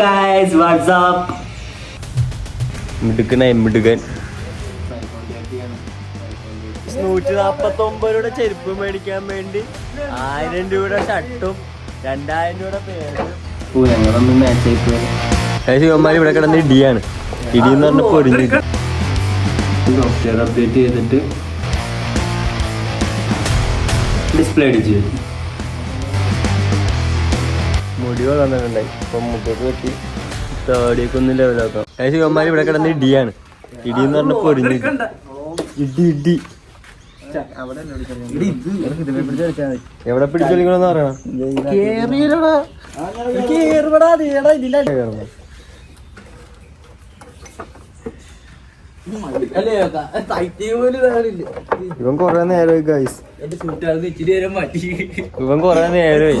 Guys WhatsApp മിടുക്കനായി മിടുക്കൻ. നൂറ്റി നാപ്പത്തി ഒമ്പത് ചെരുപ്പ് മേടിക്കാൻ വേണ്ടി ആയിരം രൂപയുടെ ഷർട്ടും രണ്ടായിരം രൂപയുടെ പേരും ഇവിടെ കിടന്ന് ഇടിയാണ്. ഇടി എന്ന് പറഞ്ഞ പൊരിഞ്ഞു സോഫ്റ്റ്വെയർ അപ്ഡേറ്റ് ചെയ്തിട്ട് ഡിസ്പ്ലേ അടിച്ചു മുടി വളർന്നിട്ടുണ്ടായി അപ്പൊ മുഖത്ത് വെട്ടി താടിയൊക്കെ ഒന്ന് ലെവലാക്കാം ഏകദേശം ഇവന്മാർ ഇവിടെ കിടന്ന് ഇടിയാണ് ഇടി എന്ന് പറഞ്ഞ പൊരിഞ്ഞു ഇടി. ഇടി എവിടെ പിടിച്ചു കളിക്കണമെന്ന് പറയണം. ഇവൻ കൊറേ നേരം ഗൈസ് ഇവൻ കൊറേ നേരമായി.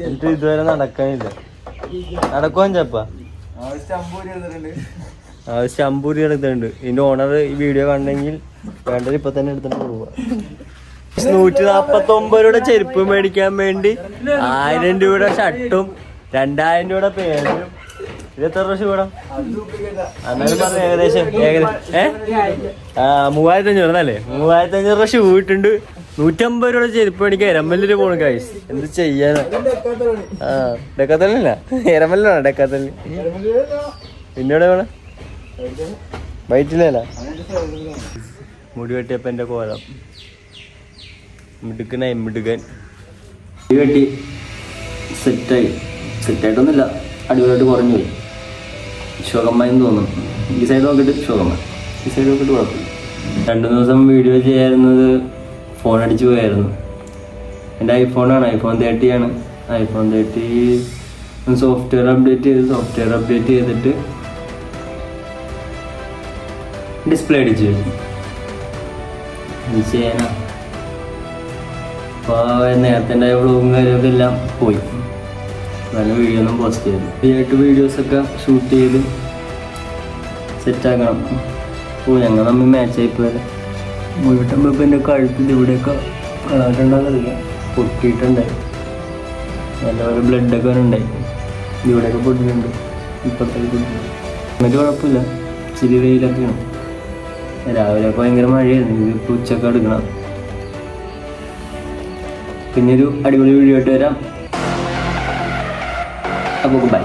എന്നിട്ട് ഇതുവരെ നടക്കാനില്ല. നടക്കുവാൻ ചപ്പ? ആ ശമ്പൂരി എടുത്തിട്ടുണ്ട്. ഇതിന്റെ ഓണർ ഈ വീഡിയോ കണ്ടെങ്കിൽ വേണ്ടത് ഇപ്പൊ തന്നെ എടുത്തിട്ട് പോവുക. നൂറ്റി നാപ്പത്തി ഒമ്പത് ചെരുപ്പ് മേടിക്കാൻ വേണ്ടി ആയിരം രൂപയുടെ ഷർട്ടും രണ്ടായിരം രൂപയുടെ പേരും ഇത് എത്ര പ്രാവശ്യം കൂടാം അന്നേരം പറഞ്ഞ ഏകദേശം ഏകദേശം ഏ? ആ മൂവായിരത്തി അഞ്ഞൂറ് അല്ലേ? മൂവായിരത്തി അഞ്ഞൂറ് രൂപ ഷൂ ഇട്ടുണ്ട് നൂറ്റമ്പത് രൂപ ചെരുപ്പ് മേടിക്കാൻ എരമല്ലിൽ പോണു കായ്സ് എന്ത് ചെയ്യാനാ? ആ ഡെക്കാത്തല്ല എരമല്ലാണ് ഡെക്കാത്തൽ പിന്നീട് വേണം വൈറ്റിലല്ല. മുടി വെട്ടിയപ്പോ എന്റെ കോലം. മിടുക്കനായി മിടുക്കൻ. മുടി വെട്ടി സെറ്റായി. സെറ്റായിട്ടൊന്നുമില്ല. അടിപൊളിയായിട്ട് കുറഞ്ഞു പോയി. ശോകമ്മയെന്ന് തോന്നുന്നു. ഈ സൈഡ് നോക്കിയിട്ട് ശോകമ്മ ഈ സൈഡ് നോക്കിയിട്ട് കുഴപ്പമില്ല. രണ്ടു ദിവസം വീഡിയോ ചെയ്യാറുന്നത് ഫോൺ അടിച്ചു പോയായിരുന്നു. എന്റെ ഐഫോണാണ് ഐഫോൺ തേർട്ടി ആണ്. ഐഫോൺ തേർട്ടി സോഫ്റ്റ്വെയർ അപ്ഡേറ്റ് ചെയ്ത് സോഫ്റ്റ്വെയർ അപ്ഡേറ്റ് ചെയ്തിട്ട് ഡിസ്പ്ലേ അടിച്ചു എന്ത് ചെയ്യാനാ അപ്പോൾ നേരത്തെ ഉണ്ടായ വ്ളോഗും കാര്യമൊക്കെ എല്ലാം പോയി. നല്ല വീഡിയോ ഒന്നും പോസ്റ്റ് ചെയ്തു ഫ്രീ ആയിട്ട് വീഡിയോസൊക്കെ ഷൂട്ട് ചെയ്ത് സെറ്റാക്കണം ഓ ഞങ്ങൾ തമ്മിൽ മാച്ച് ആയിപ്പോയത് മുഴുവൻ ഇപ്പം എന്റെ കഴുത്തിൽ ഇവിടെയൊക്കെ കളാട്ടുണ്ടാകുന്നില്ല പൊട്ടിയിട്ടുണ്ടായി. നല്ലപോലെ ബ്ലഡൊക്കെ ഉണ്ടായി ഇവിടെയൊക്കെ പൊട്ടിയിട്ടുണ്ട്. ഇപ്പത്തേക്ക് പൊട്ടിയിട്ടുണ്ട് എന്നിട്ട് കുഴപ്പമില്ല. ഇച്ചിരി വെയിലൊക്കെയാണ്. രാവിലെ ഭയങ്കര മഴയായിരുന്നു. ഇതിപ്പോൾ ഉച്ചയ്ക്ക് എടുക്കണം. പിന്നെ ഒരു അടിപൊളി വീഡിയോ ആയിട്ട് വരാം. അപ്പോൾ ബൈ